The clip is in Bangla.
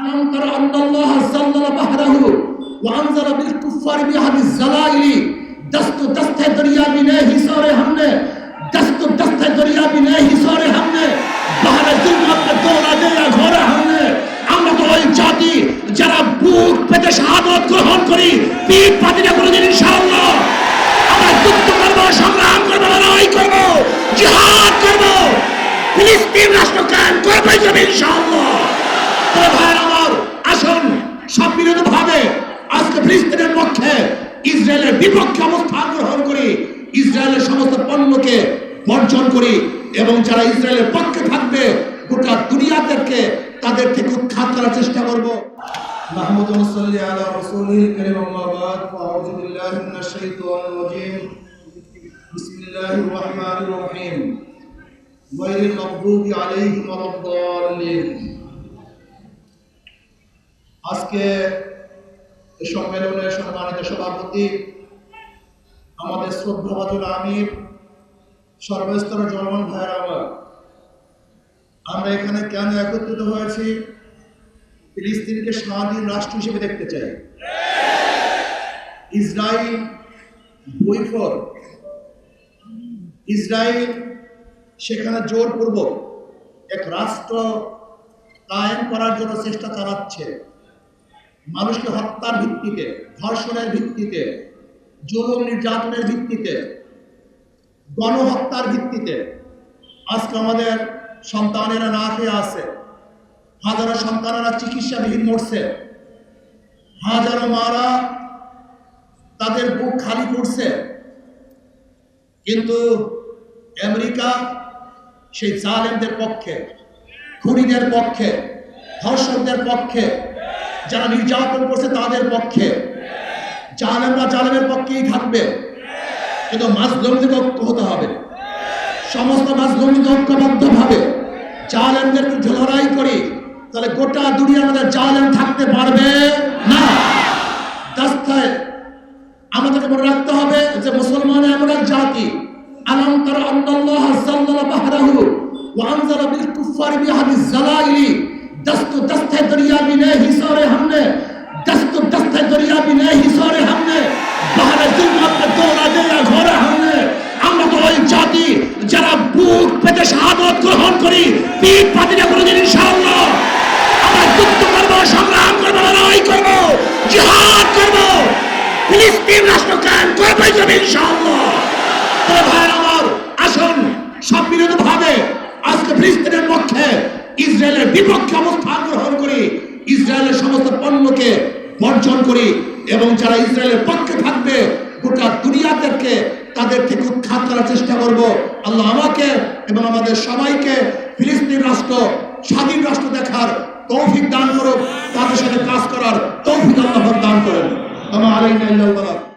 ألم تر أن الله زلل بحره وأنزل بالكفار بأحد الزلائل دست دست دریا بھی نہیں سارے ہم نے دست دست دریا بھی نہیں سارے نے بحر ظلمت দৌড়া দেয়া ঘোরা ہم نے আমরা তো ওই জাতি যারা বুক পেতে শাহাদত গ্রহণ করি, পীর পাতি না কোনোদিন ইনশাআল্লাহ। আমরা যুদ্ধ করব, সংগ্রাম করব, লড়াই করব, জিহাদ করব। ফিলিস্তিন রাষ্ট্র কায়েম করব ইনশাআল্লাহ। তবে ভাইয়েরা আমার আসুন সম্মিলিত ভাবে আজকে ফিলিস্তিনের পক্ষে ইসরায়েলের বিপক্ষে অবস্থান গ্রহণ করি ইসরায়েলের সমস্ত পণ্যকে বর্জন করি এবং যারা ইসরায়েলের পক্ষে থাকবে গোটা দুনিয়াদেরকে তাদের থেকে উৎখাত করার চেষ্টা করব محمود صلی علی رسوله الكريم اما بعد فاعوذ بالله من الشيطان الرجيم بسم الله الرحمن الرحيم غير المغضوب عليهم ولا الضالين আজকে সম্মেলনের সম্মানিত সভাপতি, আমাদের শ্রদ্ধাভাজন আমির সর্বস্তর জনগণ ভাইয়ের আমার। আমরা এখানে কেন একত্রিত হয়েছি? ফিলিস্তিনকে স্বাধীন রাষ্ট্র হিসেবে দেখতে চাই। ইসরায়েল বৈফর ইসরায়েল সেখানে জোরপূর্বক এক রাষ্ট্র কায়েম করার জন্য চেষ্টা চালাচ্ছে। মানুষকে হত্যার ভিত্তিতে, ধর্ষণের ভিত্তিতে জুলুম নির্যাতনের ভিত্তিতে, গণহত্যার ভিত্তিতে আজকে আমাদের সন্তানেরা না খেয়ে আছে, হাজারো সন্তানেরা চিকিৎসাবিহীন মরছে, হাজারো মারা তাদের বুক খালি করছে। কিন্তু আমেরিকা সেই জালেমদের পক্ষে, খুনিদের পক্ষে, ধর্ষকদের পক্ষে যারা নির্যাতন করছে তাদের পক্ষে। জালেমরা জালেমের পক্ষেই থাকবে। কিন্তু মাজলুমদের ঐক্য হতে হবে। সমস্ত মাজলুমদের ঐক্যবদ্ধ ভাবে জালেমদের লড়াই করি, তাহলে গোটা দুনিয়া আমাদের জালেম থাকতে পারবে না? আমাদেরকে মনে রাখতে হবে যে মুসলমান এমন এক জাতি। আলম তারা আল্লাহ সাল্লাল্লাহু বাহরাহু ওয়া আনজালা বিল বিহাদিস জালাইলি। দস্ত দস্তে দরিয়া মিলে হিসাবে हमने दस्त दस्ते दरिया भी ने हिसारे हमने বাহারে জুলমাত पे दौड़ा दिया ঘরে हमने আমরা তো ওই জাতি যারা বুক পেতে শাহাদত গ্রহণ করি পিঠ পাতি না কোনোদিন ইনশাআল্লাহ আমরা যুদ্ধ করবো সংগ্রাম করবো লড়াই করবো জিহাদ করবো ফিলিস্তিন রাষ্ট্র কায়েম করবো ইনশাআল্লাহ তবে ভাইয়ের আমার আসুন সম্মিলিত ভাবে আজকে ফিলিস্তিনের পক্ষে ইসরায়েলের বিপক্ষে অবস্থান গ্রহণ করি ইসরায়েলের সমস্ত পণ্যকে বর্জন করি এবং যারা ইসরায়েলের পক্ষে থাকবে, গোটা দুনিয়াদেরকে তাদের থেকে উৎখাত করার চেষ্টা করব। আল্লাহ আমাকে এবং আমাদের সবাইকে ফিলিস্তিন রাষ্ট্র, স্বাধীন রাষ্ট্র দেখার তৌফিক দান করুক, তাদের সাথে কাজ করার তৌফিক আল্লাহ দান করেন। আমার আলাইনা